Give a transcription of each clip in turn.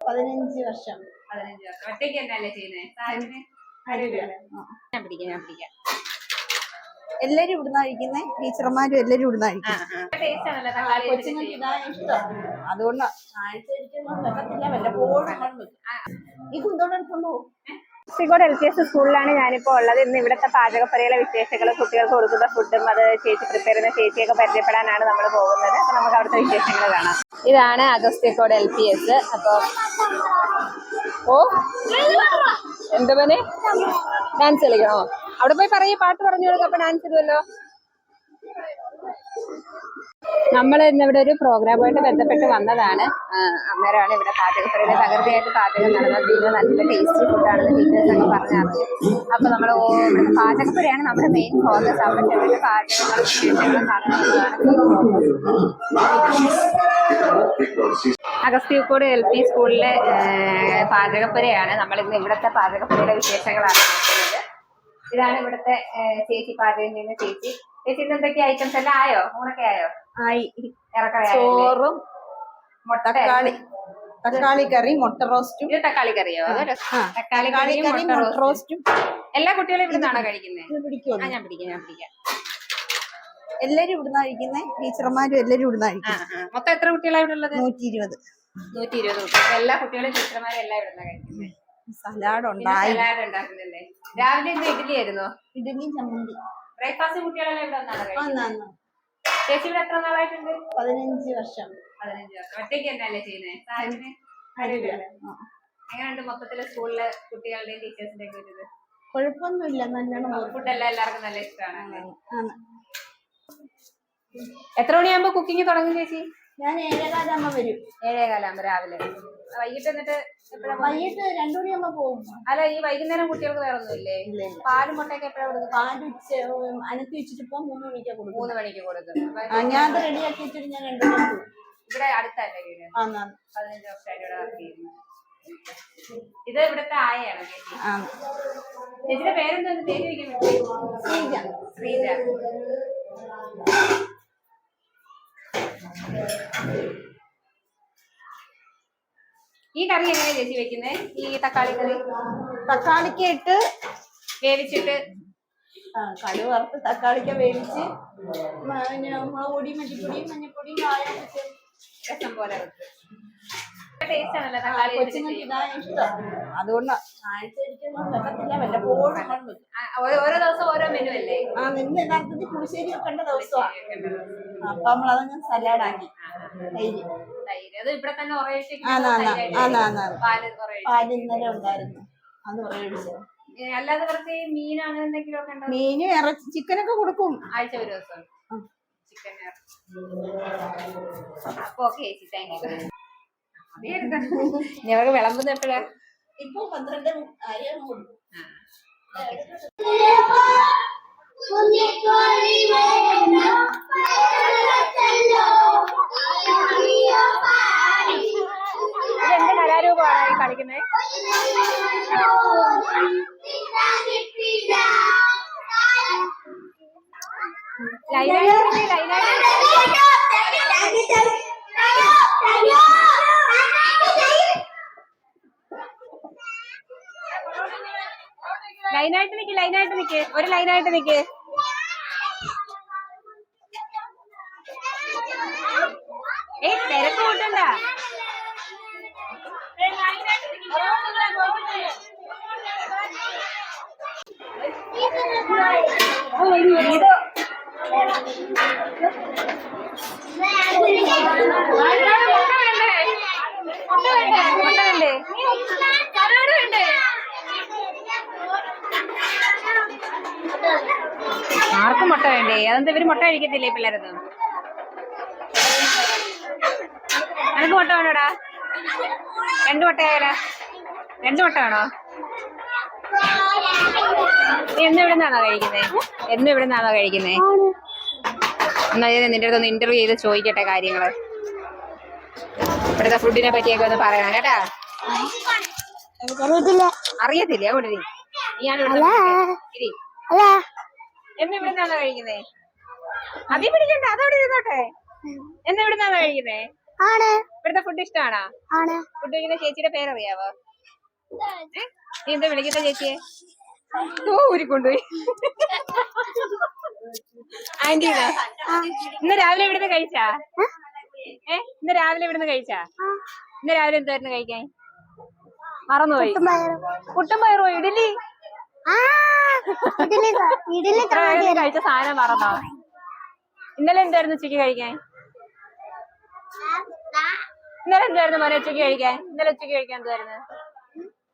പതിനഞ്ച് വർഷം. പതിനഞ്ച് വർഷം. ഒറ്റയ്ക്ക് തന്നെയല്ലേ ചെയ്യുന്നത് പിടിക്കാം ഞാൻ പിടിക്കാം. എല്ലാരും ഇവിടുന്ന് കഴിക്കുന്നേ? ടീച്ചർമാരും എല്ലാരും ഇവിടുന്ന് കഴിക്കും ടേസ്റ്റ് ആണല്ലോ തക്കാളി വെച്ചിട്ട് കൊച്ചുങ്ങൾക്ക് ചെയ്യുമ്പോൾ. ഇതാ ഇഷ്ടം. അതുകൊണ്ടാ. ശ്രീകോട് എൽ പി എസ് സ്കൂളിലാണ് ഞാനിപ്പോ ഉള്ളത്. ഇന്ന് ഇവിടുത്തെ പാചകപ്പുരയിലെ വിശേഷങ്ങളും കുട്ടികൾക്ക് കൊടുക്കുന്ന ഫുഡും അത് ചേച്ചി പ്രിപ്പയർ ചെയ്യുന്ന ചേച്ചിയൊക്കെ പരിചയപ്പെടാനാണ് നമ്മൾ പോകുന്നത്. അപ്പൊ നമുക്ക് അവിടുത്തെ വിശേഷങ്ങൾ കാണാം. ഇതാണ് അഗസ്ത്യക്കോട് എൽ പി എസ് അപ്പൊ ഓ എന്താ പനെ ഡാൻസ് കളിക്കണോ? അവിടെ പോയി പറയ പാട്ട് പറഞ്ഞു കൊടുക്കാം അപ്പൊ ഡാൻസ് ഇടുമല്ലോ നമ്മൾ ഇന്നിവിടെ ഒരു പ്രോഗ്രാമുമായിട്ട് ബന്ധപ്പെട്ട് വന്നതാണ്. അന്നേരമാണ് ഇവിടെ പാചകപ്പുരയുടെ തകൃതിയായിട്ട് പാചകം നടന്നത്. പിന്നെ നല്ല ടേസ്റ്റി ഫുഡാണെന്ന് ടീച്ചേഴ്സ് ഒക്കെ പറഞ്ഞറിഞ്ഞു അപ്പൊ നമ്മൾ പാചകപ്പുരയാണ് നമ്മുടെ മെയിൻ ഫോക്കസ് അവിടെ പാചകങ്ങൾ അഗസ്ത്യക്കോട് എൽ പി സ്കൂളിലെ പാചകപ്പുരയാണ്. നമ്മൾ ഇന്ന് ഇവിടുത്തെ പാചകപ്പുരയുടെ വിശേഷങ്ങളാണ് ഇതാണ് ഇവിടുത്തെ ചേച്ചി പാചകം ചെയ്യുന്ന ചേച്ചി. ചേച്ചി ഇന്ന് എന്തൊക്കെ ഐറ്റംസ് എല്ലാം ആയോ? ഊണൊക്കെ ആയോ? ആയി. ചോറും തക്കാളി തക്കാളി കറി മുട്ട റോസ്റ്റും ഇത് തക്കാളി കറിയോ? തക്കാളി കറി മുട്ട റോസ്റ്റും എല്ലാ കുട്ടികളും ഇവിടുന്നാണോ കഴിക്കുന്നത് ഞാൻ പിടിക്കാം ഞാൻ പിടിക്കാം. എല്ലാരും ഇവിടുന്ന് കഴിക്കുന്നേ ടീച്ചർമാരും എല്ലാരും ഇവിടുന്ന് ആ മൊത്തം എത്ര കുട്ടികളാണ് ഇവിടെ ഉള്ളത്? നൂറ്റി ഇരുപത് നൂറ്റി ഇരുപത് കുട്ടികൾ എല്ലാ കുട്ടികളും ടീച്ചർമാരും എല്ലാം ഇവിടുന്ന് കഴിക്കുന്നത് സലാഡ് ഉണ്ടായി. സലാഡ് ഉണ്ടാക്കുന്നില്ലേ? രാവിലെ ഇന്ന് ഇഡ്ഡലി ആയിരുന്നു? ഇഡലിയും ചമ്മന്തി. ബ്രേക്ക്ഫാസ്റ്റ് കുട്ടികളെല്ലാം ഇവിടെ വന്നാണ് കഴിക്കുന്നത് ചേച്ചി ഇവിടെ എത്ര നാളായിട്ടുണ്ട്? പതിനഞ്ച് വർഷം. പതിനഞ്ച് വർഷം. ഒറ്റയ്ക്ക് തന്നെയല്ലേ ചെയ്യുന്നത്. എങ്ങനെയുണ്ട് മൊത്തത്തിൽ സ്കൂളിലെ കുട്ടികളുടെയും ടീച്ചേഴ്സിന്റെയും ഒക്കെ ഒരു ഇത്? കുഴപ്പമൊന്നുമില്ല. നല്ലോണം ഫുഡ് എല്ലാം എല്ലാവർക്കും നല്ല ഇഷ്ടമാണ്. എത്ര മണിയാകുമ്പോ കുക്കിംഗ് തുടങ്ങും ചേച്ചി? ഞാൻ ഏഴേകാലാകുമ്പോ വരും. ഏഴേകാലാകുമ്പോ രാവിലെ. വൈകിട്ട് എന്നിട്ട് വൈകിട്ട് രണ്ടു മണിയാകുമ്പോ പോകും. അല്ല ഈ വൈകുന്നേരം കുട്ടികൾക്ക് വേറെ ഒന്നും ഇല്ലേ? ഇല്ല ഇല്ല. പാലും മുട്ടയൊക്കെ എപ്പോഴാ കൊടുക്കും പാൽ അനത്തി വെച്ചിട്ട് ഇപ്പൊ മൂന്ന് മണിക്കാ കൊടുക്കും മൂന്ന് മണിക്ക് കൊടുക്കും. ഞാൻ റെഡി റെഡിയാക്കി വെച്ചിട്ട് ഞാൻ രണ്ടു മണിക്ക് ഇവിടെ അടുത്തല്ലേ വീട്? പതിനഞ്ച് വർഷമായിട്ട് ഇവിടെ വർക്ക് ചെയ്യുന്നു. ഇത് ഇവിടുത്തെ ആയാണ് ചേച്ചി. ചേച്ചിയുടെ പേരെന്താ പേര് വയ്ക്കാൻ ശ്രീജ. ശ്രീജ. ഈ കറി എങ്ങനെയാ ചേച്ചി വെക്കുന്നത് ഈ തക്കാളി കറി? തക്കാളിക്ക് ഇട്ട് വേവിച്ചിട്ട്? കടു വറുത്ത് തക്കാളിക്ക വേവിച്ച് പിന്നെ മുളക് പൊടിയും മല്ലിപ്പൊടിയും മഞ്ഞപ്പൊടിയും കായം രസം പോലെ. കൊച്ചുങ്ങൾക്ക് ഇതാ ഇഷ്ടം. അതുകൊണ്ടാ. ആഴ്ച ഒരിക്കലും വെക്കത്തില്ല വല്ലപ്പോഴും ഓരോ- ഓരോ ദിവസം ഓരോ മെനു അല്ലേ ആ നിന്ന് യഥാർത്ഥത്തിൽ പുളിശ്ശേരി വെക്കേണ്ട ദിവസമാണ്. അപ്പൊ നമ്മളതങ്ങ് സലാഡാക്കി തൈര്. തൈര്. അത് ഇവിടെ തന്നെ. പാൽ ഇന്നലെ ഉണ്ടായിരുന്നു. അത് ഏ, അല്ലാതെ കുറച്ച് മീൻ അങ്ങനെ എന്തെങ്കിലും ഒക്കെ ഉണ്ടോ? മീന് ഇറച്ചി ചിക്കനൊക്കെ കൊടുക്കും. ആഴ്ച ഒരു ദിവസം. ചിക്കൻ അപ്പൊ ഓക്കെ ചേച്ചി താങ്ക് യു ഞങ്ങൾക്ക് വിളമ്പുന്ന എപ്പോഴാ? ഇപ്പൊ പന്ത്രണ്ട് അരിയാണ് കൊടുക്കും. ഇതെന്ത് കലാരൂപമാണ് ഈ കളിക്കുന്നത്? ലൈനായിട്ട് നിക്ക് ലൈനായിട്ട് നിക്ക്. ഒരു ലൈനായിട്ട് നിക്ക്. ആർക്കും മുട്ട വേണ്ടേ? അതെന്താ ഇവർ മുട്ട കഴിക്കത്തില്ലേ പിള്ളേരൊന്നും? നിനക്ക് മുട്ട വേണോടാ രണ്ട് ആയാലാ രണ്ട് മുട്ട വേണോ നീ എന്ന് ഇവിടെ നിന്നാണോ കഴിക്കുന്നേ? എന്ന് ഇവിടെ നിന്നാണോ കഴിക്കുന്നേ? എന്നാ നിന്റെ അടുത്ത് ഒന്ന് ഇന്റർവ്യൂ ചെയ്ത് ചോദിക്കട്ടെ കാര്യങ്ങൾ. ഇവിടുത്തെ ഫുഡിനെ പറ്റിയൊക്കെ ഒന്ന് പറയണം കേട്ടാ? അറിയത്തില്ല. ഇരി. നീയാണ്. എന്ന് ഇവിടെ നിന്നാണോ കഴിക്കുന്നേ? അതി പിടിക്കണ്ട അതവിടെ ഇരുന്നോട്ടെ. എന്ന് ഇവിടെ നിന്നാണോ കഴിക്കുന്നേ? ആണ്. ഇവിടുത്തെ ഫുഡ് ഇഷ്ടമാണോ ആണ്. ഫുഡ് കഴിക്കുന്ന ചേച്ചിയുടെ പേരറിയാവോ? നീ എന്താ വിളിക്കുന്ന ചേച്ചിയെ? ഓ ഊരിക്കൊണ്ടുപോയി ആന്റീന ഇന്ന് രാവിലെ ഇവിടുന്ന് കഴിച്ചാ? ഏ? ഇന്ന് രാവിലെ ഇവിടുന്ന് കഴിച്ചാ? ഇന്ന് രാവിലെ എന്തായിരുന്നു കഴിക്കാൻ? മറന്നുപോയി. പുട്ടും പയറോ. ഇഡലി കഴിച്ച സാധനം മറന്നോ? ഇന്നലെ എന്തായിരുന്നു ഉച്ചയ്ക്ക് കഴിക്കാൻ? ഇന്നലെ എന്തായിരുന്നു മോനെ ഉച്ചയ്ക്ക് കഴിക്കാൻ? ഇന്നലെ ഉച്ചയ്ക്ക് കഴിക്കാൻ എന്തായിരുന്നു?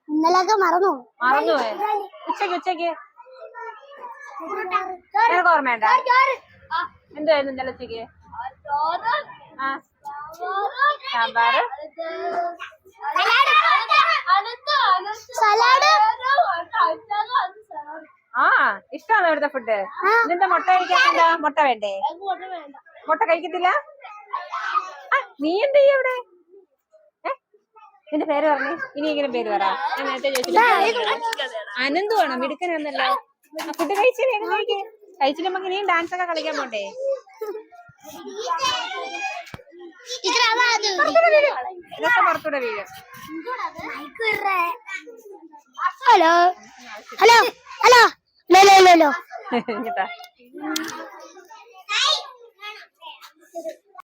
ഇന്നലെയൊക്കെ മറന്നു മറന്നു ഉച്ചയ്ക്ക് ഉച്ചയ്ക്ക് നിനക്ക് ഓർമ്മയുണ്ട എന്തായിരുന്നു ഇന്നലെ ഉച്ചയ്ക്ക് ആ. സാമ്പാറ്? സലാഡ്. ആ ഇഷ്ടമാണോ ഇവിടുത്തെ ഫുഡ് ഇതെന്താ മുട്ട കഴിക്കാൻ മുട്ട വേണ്ടേ. മുട്ട കഴിക്കത്തില്ല? നീ എന്ത് ചെയ്യ ഇവിടെ ഏ? നിന്റെ പേര് പറഞ്ഞു. ഇനി ഇങ്ങനെ പേര് പറ? ഞാൻ നേരത്തെ ചോദിച്ചില്ല അനന്തുവാണോ മിടുക്കനാന്നല്ലോ ഫുഡ് കഴിച്ചില്ലേ കഴിക്കേ. കഴിച്ചില്ലെങ്കിൽ ഇനിയും ഡാൻസ് ഒക്കെ കളിക്കാൻ പോണ്ടേ? ഇതൊക്കെ പുറത്തൂടെ വീഴും. Hello. Hello. Hello. Hello hello hello.